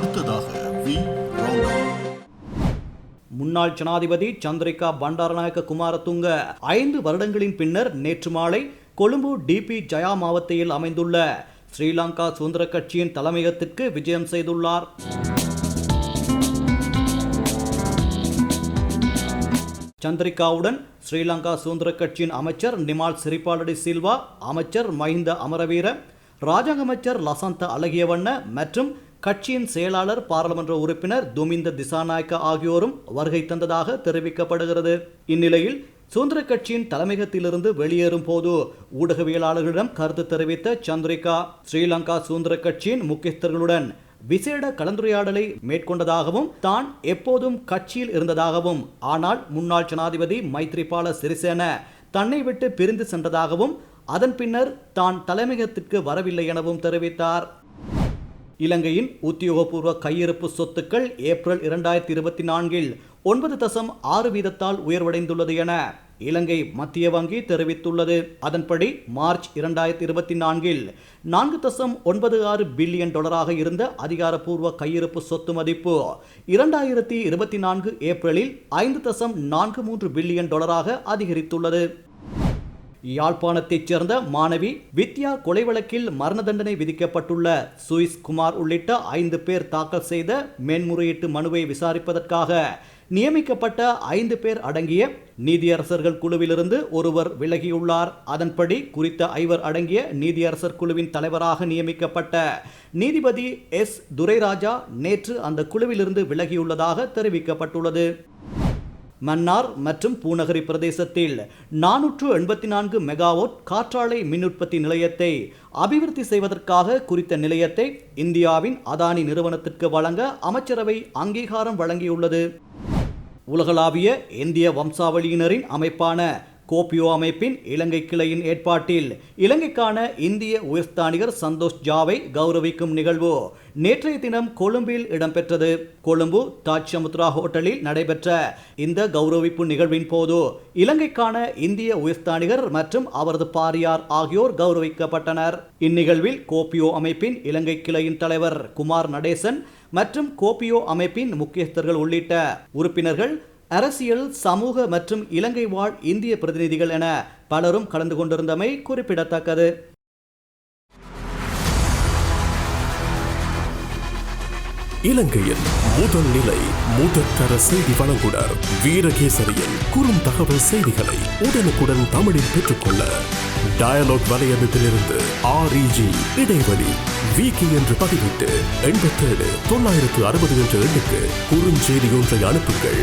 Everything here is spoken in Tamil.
அடுத்ததாக வி. முன்னாள் ஜனாதிபதி சந்திரிகா பண்டாரநாயக்க குமாரதுங்க ஐந்து வருடங்களின் பின்னர் நேற்று மாலை கொழும்பு டிபி ஜயா மாவட்டத்தில் அமைந்துள்ள ஸ்ரீலங்கா சுதந்திர கட்சியின் தலைமையகத்திற்கு விஜயம் செய்துள்ளார். சந்திரிகாவுடன் ஸ்ரீலங்கா சுதந்திர கட்சியின் அமைச்சர் நிமால் சிரிபாலடி சில்வா அமைச்சர் மஹிந்த அமரவீர ராஜாங்க அமைச்சர் லசந்த அழகியவண்ண மற்றும் கட்சியின் செயலாளர் பாராளுமன்ற உறுப்பினர் துமிந்த திசாநாயக்க ஆகியோரும் வருகை தந்ததாக தெரிவிக்கப்படுகிறது. இந்நிலையில் சுதந்திர கட்சியின் தலைமையகத்திலிருந்து வெளியேறும் போது ஊடகவியலாளர்களிடம் கருத்து தெரிவித்த சந்திரிகா ஸ்ரீலங்கா சுதந்திர கட்சியின் முக்கியஸ்தர்களுடன் விசேட கலந்துரையாடலை மேற்கொண்டதாகவும் தான் எப்போதும் கட்சியில் இருந்ததாகவும் ஆனால் முன்னாள் ஜனாதிபதி மைத்ரிபால சிறிசேன தன்னை விட்டு பிரிந்து சென்றதாகவும் அதன் பின்னர் தான் தலைமையகத்திற்கு வரவில்லை எனவும் தெரிவித்தார். இலங்கையின் உத்தியோகபூர்வ கையிருப்பு சொத்துக்கள் ஏப்ரல் இரண்டாயிரத்தி இருபத்தி நான்கில் ஒன்பது தசம் ஆறு வீதத்தால் உயர்வடைந்துள்ளது என இலங்கை மத்திய வங்கி தெரிவித்துள்ளது. அதன்படி மார்ச் இரண்டாயிரத்தி இருபத்தி நான்கில் நான்கு தசம் ஒன்பது ஆறு பில்லியன் டாலராக இருந்த அதிகாரப்பூர்வ கையிருப்பு சொத்து மதிப்பு இரண்டாயிரத்தி இருபத்தி நான்கு ஏப்ரலில் ஐந்து தசம் நான்கு மூன்று பில்லியன் டாலராக அதிகரித்துள்ளது. யாழ்ப்பாணத்தைச் சேர்ந்த மாணவி வித்யா கொலை வழக்கில் மரண தண்டனை விதிக்கப்பட்டுள்ள சுயிஸ் குமார் உள்ளிட்ட ஐந்து பேர் தாக்கல் செய்த மேன்முறையீட்டு மனுவை விசாரிப்பதற்காக நியமிக்கப்பட்ட ஐந்து பேர் அடங்கிய நீதியரசர்கள் குழுவிலிருந்து ஒருவர் விலகியுள்ளார். அதன்படி குறித்த ஐவர் அடங்கிய நீதியரசர் குழுவின் தலைவராக நியமிக்கப்பட்ட நீதிபதி எஸ். துரைராஜா நேற்று அந்த குழுவிலிருந்து விலகியுள்ளதாக தெரிவிக்கப்பட்டுள்ளது. மன்னார் மற்றும் பூநகரி பிரதேசத்தில் நானூற்று எண்பத்தி நான்கு மெகாவாட் காற்றாலை மின் உற்பத்தி நிலையத்தை அபிவிருத்தி செய்வதற்காக குறித்த நிலையத்தை இந்தியாவின் அதானி நிறுவனத்திற்கு வழங்க அமைச்சரவை அங்கீகாரம் வழங்கியுள்ளது. உலகளாவிய இந்திய வம்சாவளியினரின் அமைப்பான கோபியோ அமைப்பின் இலங்கை கிளையின் ஏற்பாட்டில் இலங்கைக்கான இந்திய உயர்ஸ்தானிகர் சந்தோஷ் ஜாவை கௌரவிக்கும் நிகழ்வு. நேற்றைய தினம் கொழும்பில் இடம்பெற்றது. கொழும்பு தாஜ் சமுத்ரா ஹோட்டலில் நடைபெற்ற இந்த கௌரவிப்பு நிகழ்வின் போது இலங்கைக்கான இந்திய உயர்ஸ்தானிகர் மற்றும் அவரது பாரியார் ஆகியோர் கௌரவிக்கப்பட்டனர். இந்நிகழ்வில் கோபியோ அமைப்பின் இலங்கை கிளையின் தலைவர் குமார் நடேசன் மற்றும் கோபியோ அமைப்பின் முக்கியஸ்தர்கள் உள்ளிட்ட உறுப்பினர்கள் அரசியல் சமூக மற்றும் இலங்கை வாழ் இந்திய பிரதிநிதிகள் என பலரும் கலந்து கொண்டிருந்தமை குறிப்பிடத்தக்கது. இலங்கையின் முதல் நிலை முதற்கர செய்தி வழங்குனர் வீரகேசரியின் குறும் தகவல் செய்திகளை உடனுக்குடன் தமிழில் பெற்றுக்கொள்ள டயலாக் வலையமைப்பிலிருந்து ஆர்இஜி இடைவெளி விகி என்று பதிவிட்டு எண்பத்தேழு தொள்ளாயிரத்து அறுபது என்ற எண்ணுக்கு குறுஞ்செய்தி ஒன்றை அனுப்புங்கள்.